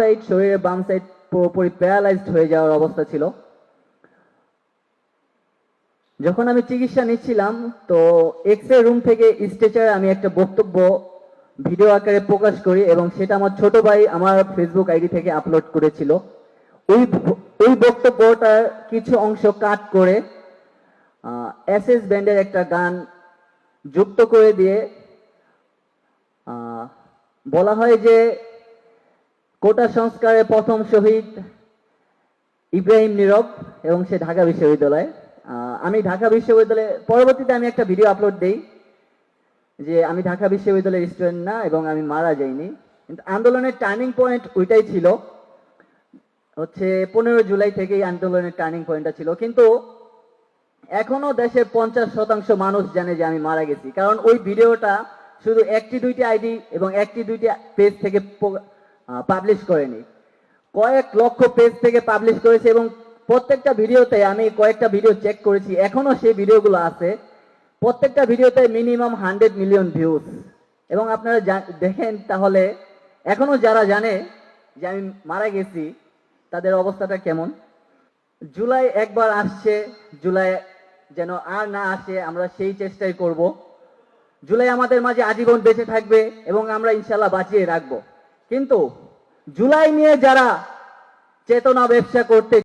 Side শরীরের বাম side পুরোপুরি প্যারালাইজড হয়ে যাওয়ার অবস্থা ছিল। যখন আমি চিকিৎসা নিচ্ছিলাম, তো এক্স রে রুম থেকে স্ট্রেচারে আমি একটা বক্তব্য ভিডিও আকারে প্রকাশ করি এবং সেটা আমার ছোট ভাই আমার ফেসবুক আইডি থেকে আপলোড করেছিল। ওই ওই বক্তব্যটার কিছু অংশ কাট করে এস এস ব্যান্ডের একটা গান যুক্ত করে দিয়ে বলা হয় যে কোটা সংস্কারের প্রথম শহীদ ইব্রাহিম নীরব এবং সে ঢাকা বিশ্ববিদ্যালয়। আমি ঢাকা বিশ্ববিদ্যালয়ে, পরবর্তীতে আমি একটা ভিডিও আপলোড দেই যে আমি ঢাকা বিশ্ববিদ্যালয়ের স্টুডেন্ট না এবং আমি মারা যাইনি। কিন্তু আন্দোলনের টার্নিং পয়েন্ট ওইটাই ছিল। হচ্ছে পনেরো জুলাই থেকেই আন্দোলনের টার্নিং পয়েন্টটা ছিল। কিন্তু এখনও দেশের পঞ্চাশ শতাংশ মানুষ জানে যে আমি মারা গেছি। কারণ ওই ভিডিওটা শুধু একটি দুইটি আইডি এবং একটি দুইটি পেজ থেকে পাবলিশ করেনি। কয়েক লক্ষ পেজ থেকে পাবলিশ করেছে এবং প্রত্যেকটা ভিডিওতে আমি কয়েকটা ভিডিও চেক করেছি। এখনও সেই ভিডিওগুলো আছে। প্রত্যেকটা ভিডিওতে মিনিমাম হান্ড্রেড মিলিয়ন ভিউজ এবং আপনারা দেখেন তাহলে, এখনও যারা জানে যে আমি মারা গেছি, তাদের অবস্থাটা কেমন? জুলাই একবার আসছে, জুলাই যেন আর না আসে, আমরা সেই চেষ্টাই করব। জুলাই আমাদের মাঝে আজীবন বেঁচে থাকবে এবং আমরা ইনশাল্লাহ বাঁচিয়ে রাখব। কিন্তু জুলাই নিয়ে যারা চেতনা ব্যবসা করতে